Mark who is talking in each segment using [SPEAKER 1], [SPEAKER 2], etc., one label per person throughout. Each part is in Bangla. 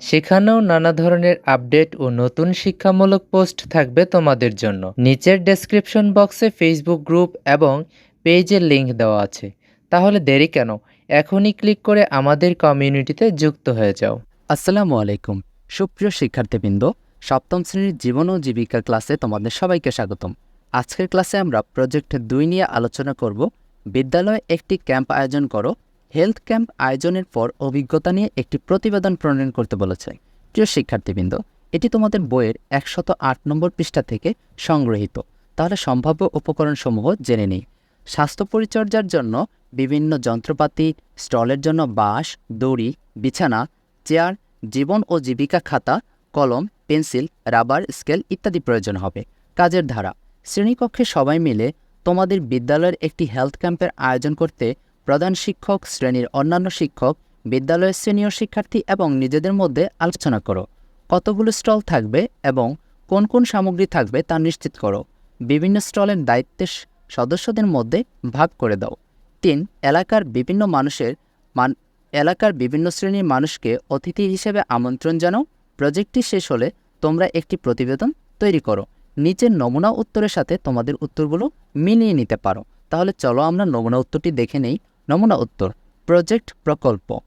[SPEAKER 1] সেখানেও নানা ধরনের আপডেট ও নতুন শিক্ষামূলক পোস্ট থাকবে তোমাদের জন্য। নিচের ডেসক্রিপশন বক্সে ফেসবুক গ্রুপ এবং পেজের লিঙ্ক দেওয়া আছে। তাহলে দেরি কেন? এখনই ক্লিক করে আমাদের কমিউনিটিতে যুক্ত হয়ে যাও।
[SPEAKER 2] আসসালামু আলাইকুম। সুপ্রিয় শিক্ষার্থীবৃন্দ, সপ্তম শ্রেণির জীবন ও জীবিকা ক্লাসে তোমাদের সবাইকে স্বাগতম। আজকের ক্লাসে আমরা প্রজেক্ট দুই নিয়ে আলোচনা করব। বিদ্যালয়ে একটি ক্যাম্প আয়োজন করো হেলথ ক্যাম্প আয়োজনের পর অভিজ্ঞতা নিয়ে একটি প্রতিবেদন প্রণয়ন করতে বলেছে। প্রিয় শিক্ষার্থীবৃন্দ, এটি তোমাদের বইয়ের একশত আট নম্বর পৃষ্ঠা থেকে সংগৃহীত তাহলে সম্ভাব্য উপকরণসমূহ জেনে নিই। স্বাস্থ্য পরিচর্যার জন্য বিভিন্ন যন্ত্রপাতি, স্টলের জন্য বাঁশ, দড়ি, বিছানা, চেয়ার, জীবন ও জীবিকা খাতা, কলম, পেন্সিল, রাবার, স্কেল ইত্যাদি প্রয়োজন হবে। কাজের ধারা। শ্রেণীকক্ষে সবাই মিলে তোমাদের বিদ্যালয়ের একটি হেলথ ক্যাম্পের আয়োজন করতে প্রধান শিক্ষক শ্রেণির অন্যান্য শিক্ষক, বিদ্যালয়ের সিনিয়র শিক্ষার্থী এবং নিজেদের মধ্যে আলোচনা করো। কতগুলো স্টল থাকবে এবং কোন কোন সামগ্রী থাকবে তা নিশ্চিত করো। বিভিন্ন স্টলের দায়িত্বের সদস্যদের মধ্যে ভাগ করে দাও। তিন, এলাকার বিভিন্ন মানুষের মান এলাকার বিভিন্ন শ্রেণির মানুষকে অতিথি হিসেবে আমন্ত্রণ জানাও। প্রজেক্টটি শেষ হলে তোমরা একটি প্রতিবেদন তৈরি করো। নিচের নমুনা উত্তরের সাথে তোমাদের উত্তরগুলো মিলিয়ে নিতে পারো। তাহলে চলো আমরা নমুনা উত্তরটি দেখে নেই। নমুনা উত্তর, প্রজেক্ট প্রকল্প।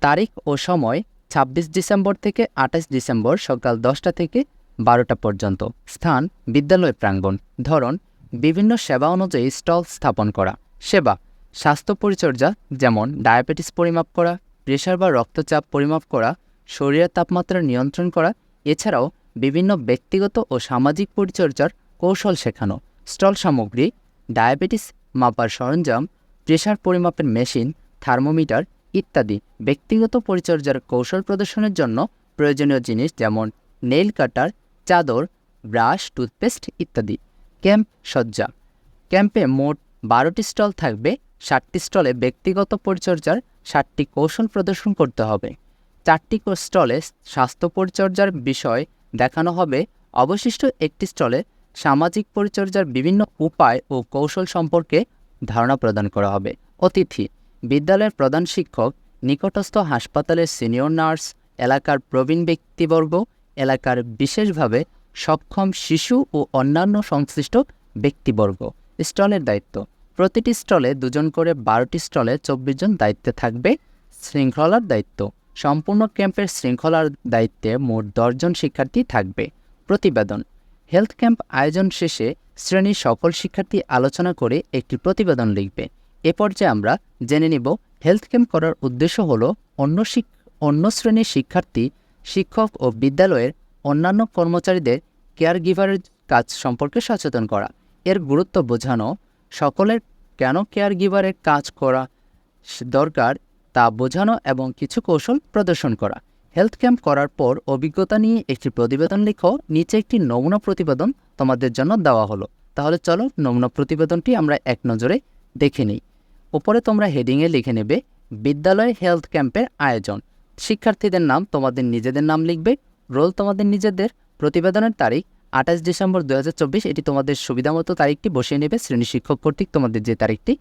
[SPEAKER 2] তারিখ ও সময়, ছাব্বিশ ডিসেম্বর থেকে আঠাশ ডিসেম্বর সকাল দশটা থেকে বারোটা পর্যন্ত। স্থান, বিদ্যালয় প্রাঙ্গণ। ধরন, বিভিন্ন সেবা অনুযায়ী স্টল স্থাপন করা। সেবা, স্বাস্থ্য পরিচর্যা, যেমন ডায়াবেটিস পরিমাপ করা, প্রেশার বা রক্তচাপ পরিমাপ করা, শরীরের তাপমাত্রা নিয়ন্ত্রণ করা, এছাড়াও বিভিন্ন ব্যক্তিগত ও সামাজিক পরিচর্যার কৌশল শেখানো। স্টল সামগ্রী, ডায়াবেটিস মাপার সরঞ্জাম প্রেশার পরিমাপের মেশিন, থার্মোমিটার ইত্যাদি ব্যক্তিগত পরিচর্যার কৌশল প্রদর্শনের জন্য প্রয়োজনীয় জিনিস যেমন নেইল কাটার, চাদর, ব্রাশ, টুথপেস্ট ইত্যাদি। ক্যাম্প সজ্জা। ক্যাম্পে মোট বারোটি স্টল থাকবে ষাটটি স্টলে ব্যক্তিগত পরিচর্যার ষাটটি কৌশল প্রদর্শন করতে হবে। চারটি স্টলে স্বাস্থ্য পরিচর্যার বিষয় দেখানো হবে। অবশিষ্ট একটি স্টলে সামাজিক পরিচর্যার বিভিন্ন উপায় ও কৌশল সম্পর্কে ধারণা প্রদান করা হবে। অতিথি, বিদ্যালয়ের প্রধান শিক্ষক, নিকটস্থ হাসপাতালের সিনিয়র নার্স, এলাকার প্রবীণ ব্যক্তিবর্গ, এলাকার বিশেষভাবে সক্ষম শিশু ও অন্যান্য সংশ্লিষ্ট ব্যক্তিবর্গ। স্টলের দায়িত্ব। প্রতিটি স্টলে দুজন করে বারোটি স্টলে চব্বিশ জন দায়িত্বে থাকবে। শৃঙ্খলার দায়িত্ব। সম্পূর্ণ ক্যাম্পের শৃঙ্খলার দায়িত্বে মোট দশজন শিক্ষার্থী থাকবে। প্রতিবেদন। হেলথ ক্যাম্প আয়োজন শেষে শ্রেণির সকল শিক্ষার্থী আলোচনা করে একটি প্রতিবেদন লিখবে। এ পর্যায়ে আমরা জেনে নিব হেলথ ক্যাম্প করার উদ্দেশ্য হল অন্য অন্য শ্রেণির শিক্ষার্থী, শিক্ষক ও বিদ্যালয়ের অন্যান্য কর্মচারীদের কেয়ার গিভারের কাজ সম্পর্কে সচেতন করা। এর গুরুত্ব বোঝানো, সকলের কেন কেয়ার গিভারের কাজ করা দরকার তা বোঝানো এবং কিছু কৌশল প্রদর্শন করা। হেলথ ক্যাম্প করার পর অভিজ্ঞতা নিয়ে একটি প্রতিবেদন লিখো, নিচে একটি নমুনা প্রতিবেদন তোমাদের জন্য দেওয়া হলো। তাহলে চলো নমুনা প্রতিবেদনটি আমরা এক নজরে দেখে নিই। উপরে তোমরা হেডিংয়ে লিখে নেবে, বিদ্যালয় হেলথ ক্যাম্পের আয়োজন। শিক্ষার্থীদের নাম তোমাদের নিজেদের নাম লিখবে, রোল তোমাদের নিজেদের, প্রতিবেদনের তারিখ, আঠাশ ডিসেম্বর দু হাজার চব্বিশ, এটি তোমাদের সুবিধামতো তারিখটি বসিয়ে নেবে, শ্রেণি শিক্ষক কর্তৃক তোমাদের যে তারিখটি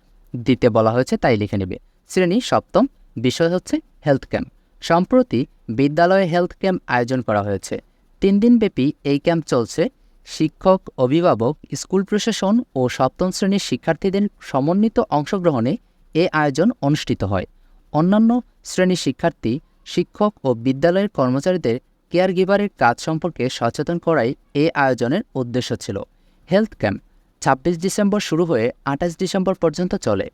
[SPEAKER 2] দিতে বলা হয়েছে তাই লিখে নেবে। শ্রেণি সপ্তম, বিষয় হচ্ছে হেলথ ক্যাম্প। সম্প্রতি বিদ্যালয়ে হেলথ ক্যাম্প আয়োজন করা হয়েছে। তিন দিনব্যাপী এই ক্যাম্প চলছে। শিক্ষক, অভিভাবক, স্কুল প্রশাসন ও সপ্তম শ্রেণির শিক্ষার্থীদের সমন্বিত অংশগ্রহণে এ আয়োজন অনুষ্ঠিত হয়। অন্যান্য শ্রেণির শিক্ষার্থী, শিক্ষক ও বিদ্যালয়ের কর্মচারীদের কেয়ার গিভারের কাজ সম্পর্কে সচেতন করাই এ আয়োজনের উদ্দেশ্য ছিল। হেলথ ক্যাম্প ছাব্বিশ ডিসেম্বর শুরু হয়ে আঠাশ ডিসেম্বর পর্যন্ত চলে।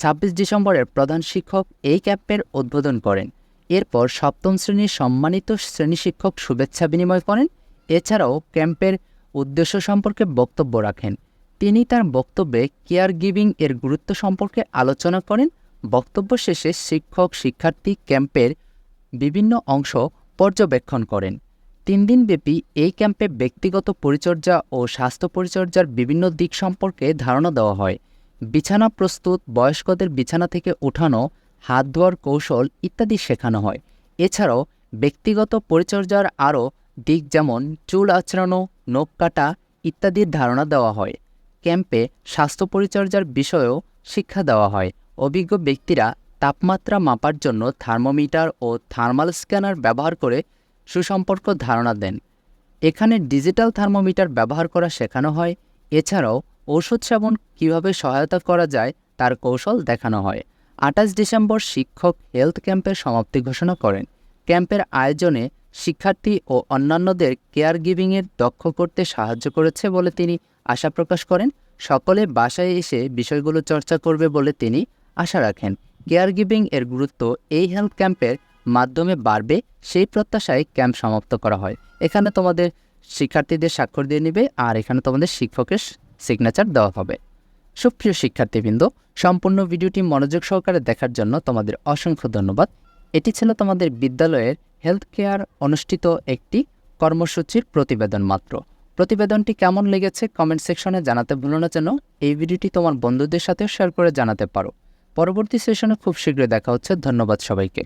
[SPEAKER 2] ছাব্বিশ ডিসেম্বরের প্রধান শিক্ষক এই ক্যাম্পের উদ্বোধন করেন। এরপর সপ্তম শ্রেণির সম্মানিত শ্রেণি শিক্ষক শুভেচ্ছা বিনিময় করেন। এছাড়াও ক্যাম্পের উদ্দেশ্য সম্পর্কে বক্তব্য রাখেন। তিনি তার বক্তব্যে কেয়ার গিভিং এর গুরুত্ব সম্পর্কে আলোচনা করেন। বক্তব্য শেষে শিক্ষক শিক্ষার্থী ক্যাম্পের বিভিন্ন অংশ পর্যবেক্ষণ করেন। তিন দিনব্যাপী এই ক্যাম্পে ব্যক্তিগত পরিচর্যা ও স্বাস্থ্য পরিচর্যার বিভিন্ন দিক সম্পর্কে ধারণা দেওয়া হয়। বিছানা প্রস্তুত বয়স্কদের বিছানা থেকে উঠানো হাত ধোয়ার কৌশল ইত্যাদি শেখানো হয়। এছাড়াও ব্যক্তিগত পরিচর্যার আরও দিক যেমন চুল আঁচড়ানো, নখ কাটা ইত্যাদির ধারণা দেওয়া হয়। ক্যাম্পে স্বাস্থ্য পরিচর্যার বিষয়েও শিক্ষা দেওয়া হয়। অভিজ্ঞ ব্যক্তিরা তাপমাত্রা মাপার জন্য থার্মোমিটার ও থার্মাল স্ক্যানার ব্যবহার করে সুসম্পর্ক ধারণা দেন। এখানে ডিজিটাল থার্মোমিটার ব্যবহার করা শেখানো হয়। এছাড়াও ঔষধ সেবন কীভাবে সহায়তা করা যায় তার কৌশল দেখানো হয়। আঠাশ ডিসেম্বর শিক্ষক হেলথ ক্যাম্পের সমাপ্তি ঘোষণা করেন। ক্যাম্পের আয়োজনে শিক্ষার্থী ও অন্যান্যদের কেয়ার গিভিংয়ের দক্ষ করতে সাহায্য করেছে বলে তিনি আশা প্রকাশ করেন। সকলে বাসায় এসে বিষয়গুলো চর্চা করবে বলে তিনি আশা রাখেন। কেয়ার গিভিং এর গুরুত্ব এই হেলথ ক্যাম্পের মাধ্যমে বাড়বে, সেই প্রত্যাশায় ক্যাম্প সমাপ্ত করা হয়। এখানে তোমাদের শিক্ষার্থীদের স্বাক্ষর দিয়ে নেবে, আর এখানে তোমাদের শিক্ষকের সিগনেচার দেওয়া হবে। সুপ্রিয় শিক্ষার্থীবৃন্দ, সম্পূর্ণ ভিডিওটি মনোযোগ সহকারে দেখার জন্য তোমাদের অসংখ্য ধন্যবাদ। এটি ছিল তোমাদের বিদ্যালয়ের হেলথ কেয়ার অনুষ্ঠিত একটি কর্মসূচির প্রতিবেদন মাত্র। প্রতিবেদনটি কেমন লেগেছে কমেন্ট সেকশনে জানাতে ভুলো না যেন। এই ভিডিওটি তোমার বন্ধুদের সাথেও শেয়ার করে জানাতে পারো। পরবর্তী সেশনে খুব শীঘ্রই দেখা হচ্ছে। ধন্যবাদ সবাইকে।